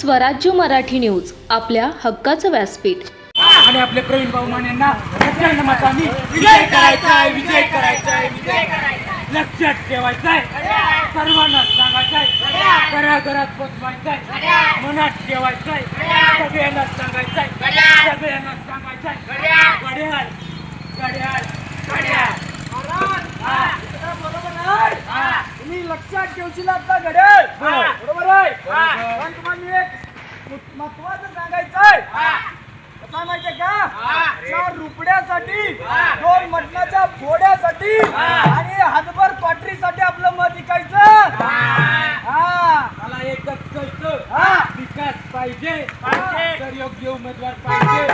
स्वराज्य मराठी न्यूज आपल्या हक्काचं व्यासपीठ. आणि आपले प्रवीण भाऊ मानेंना प्रचंड मतांनी विजय करायचा आहे विजय करायचा आहे विजय करायचा आहे. लक्षात ठेवायचा आहे सर्वांना सांगायचं आहे घराघरात पोचवायचं आहे मनात ठेवायचं आहे सगळ्यांना सांगायचं आहे सगळ्यांना सांगायचं आहे घड्याळ घड्याळ घड्याळ. हा. हा. तुम्ही लक्षात ठेवशील आता घडेल महत्वाचं सांगायचं आहे कसं माहितीये का? चार रुपड्यासाठी दोन मटणाच्या फोड्यासाठी आणि हातभर क्वाटरीसाठी आपलं मत विकायचं. हा. मला एकच कळतं हा. विकास पाहिजे. तर योग्य उमेदवार पाहिजे.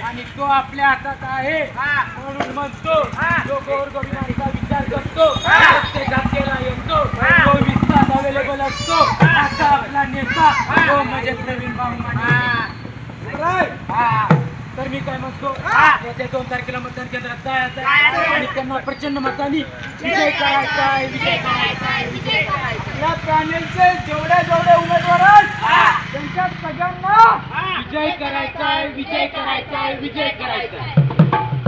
आणि तो आपल्या हातात आहे. म्हणून म्हणतो. जो गोरगरिबांचा विचार करतो. असा आपला नेता तो म्हणजे प्रवीण भाऊ माने तर मी काय म्हणतो येत्या दोन तारखेला मतदान केंद्रात जायचं आहे आणि त्यांना प्रचंड मतांनी विजय करायचा आहे विजय करायचा आहे विजय करायचा. या पॅनेलचे जेवढे जेवढे उमेदवार आहेत त्यांच्या सगळ्यांना विजय करायचा आहे विजय करायचा आहे विजय करायचा आहे